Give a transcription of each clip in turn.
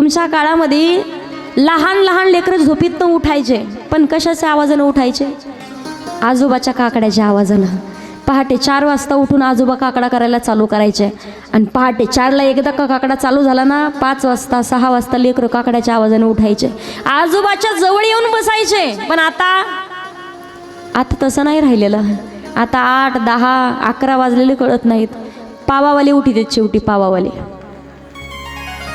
तुमच्या काळामध्ये लहान लहान लेकरं झोपीतनं उठायचे पण कशाच्या आवाजानं उठायचे? आजोबाच्या काकड्याच्या आवाजानं. पहाटे चार वाजता उठून आजोबा काकडा करायला चालू करायचे. आणि पहाटे चारला एकदा का काकडा चालू झाला ना पाच वाजता सहा वाजता लेकरं काकड्याच्या आवाजाने उठायचे. आजोबाच्या जवळ येऊन बसायचे पण आता आता तसं नाही राहिलेलं. आता आठ दहा अकरा वाजलेले कळत नाहीत. पावावाले उठी देत शेवटी पावावाले.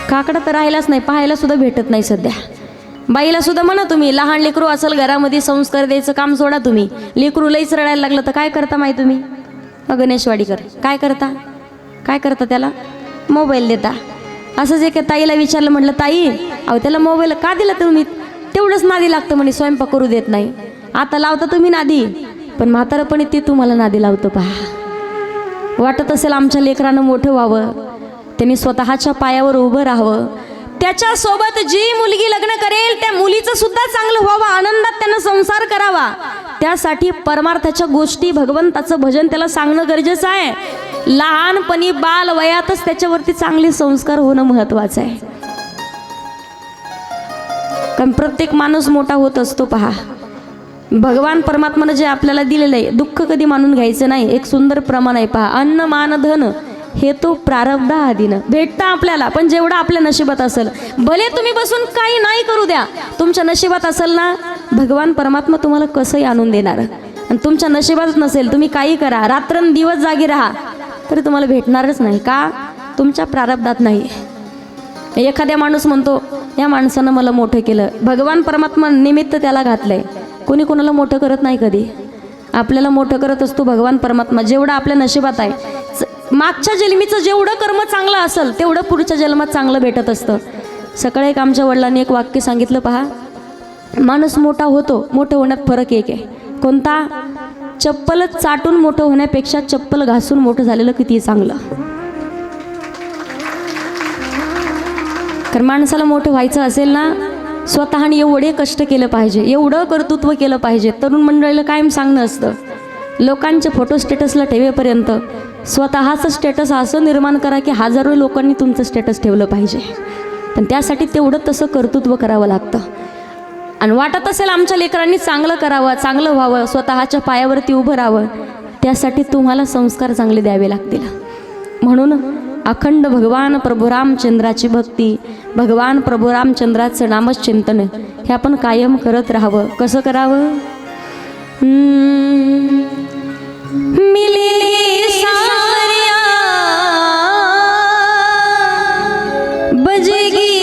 काकडा तर राहिलाच नाही पाहायला सुद्धा भेटत नाही सध्या. बाईला सुद्धा म्हणा तुम्ही लहान लेकरू असेल घरामध्ये संस्कार द्यायचं काम सोडा तुम्ही. लेकरू लईच रडायला लागलं तर काय करता माही तुम्ही? गणेशवाडीकर काय करता? काय करता त्याला? मोबाईल देता. असंच काय ताईला विचारलं म्हटलं ताई अहो त्याला मोबाईल का दिला तुम्ही? तेवढंच नादी लागतं म्हणे स्वयंपाक करू देत नाही. आता लावता तुम्ही नादी पण म्हातारपणी ते तुम्हाला नादी लावतं पहा. वाटत असेल आमच्या लेकरानं मोठं व्हावं. त्यांनी स्वतःच्या पायावर उभं राहावं. त्याच्यासोबत जी मुलगी लग्न करेल त्या मुलीचं सुद्धा चांगलं व्हावं आनंदात त्यानं संसार करावा. त्यासाठी परमार्थाच्या गोष्टी भगवंताचं भजन त्याला सांगणं गरजेचं आहे. लहानपणी बाल वयातच त्याच्यावरती चांगले संस्कार होणं महत्वाचं आहे. कारण प्रत्येक माणूस मोठा होत असतो पहा. भगवान परमात्मानं जे आपल्याला दिलेलं आहे दुःख कधी मानून घ्यायचं नाही. एक सुंदर प्रमाण आहे पहा. अन्न मान धन. हे तो प्रारब्ध आधीनं भेटतं आपल्याला पण जेवढं आपल्या नशिबात असेल भले तुम्ही बसून काही नाही करू द्या तुमच्या नशिबात असेल ना भगवान परमात्मा तुम्हाला कसंही आणून देणार. आणि तुमच्या नशिबात नसेल तुम्ही काही करा रात्रन दिवस जागी राहा तरी तुम्हाला भेटणारच नाही का? तुमच्या प्रारब्धात नाही. एखाद्या माणूस म्हणतो या माणसानं मला मोठं केलं. भगवान परमात्मा निमित्त त्याला घातलंय. कोणी कोणाला मोठं करत नाही कधी. आपल्याला मोठं करत असतो भगवान परमात्मा जेवढं आपल्या नशिबात आहे मागच्या जन्मीचं जेवढं कर्म चांगलं असेल तेवढं पुढच्या जन्मात चांगलं भेटत असतं. सकाळी एक आमच्या वडिलांनी एक वाक्य सांगितलं पहा. माणूस मोठा होतो मोठं होण्यात फरक एक आहे. कोणता? चप्पल चाटून मोठं होण्यापेक्षा चप्पल घासून मोठं झालेलं किती चांगलं. कारण माणसाला मोठं व्हायचं असेल ना स्वतःने एवढे कष्ट केलं पाहिजे एवढं कर्तृत्व केलं पाहिजे. तरुण मंडळीला कायम सांगणं असतं. लोकांचे फोटो स्टेटसला ठेवेपर्यंत स्वतःचं स्टेटस असं निर्माण करा की हजारो लोकांनी तुमचं स्टेटस ठेवलं पाहिजे. पण त्यासाठी तेवढं तसं कर्तृत्व करावं लागतं. आणि वाटत असेल आमच्या लेकरांनी चांगलं करावं चांगलं व्हावं स्वतःच्या पायावरती उभं राहावं त्यासाठी तुम्हाला संस्कार चांगले द्यावे लागतील. म्हणून अखंड भगवान प्रभू रामचंद्राची भक्ती भगवान प्रभू रामचंद्राचं नामच चिंतन हे आपण कायम करत राहावं. कसं करावं? बजेगी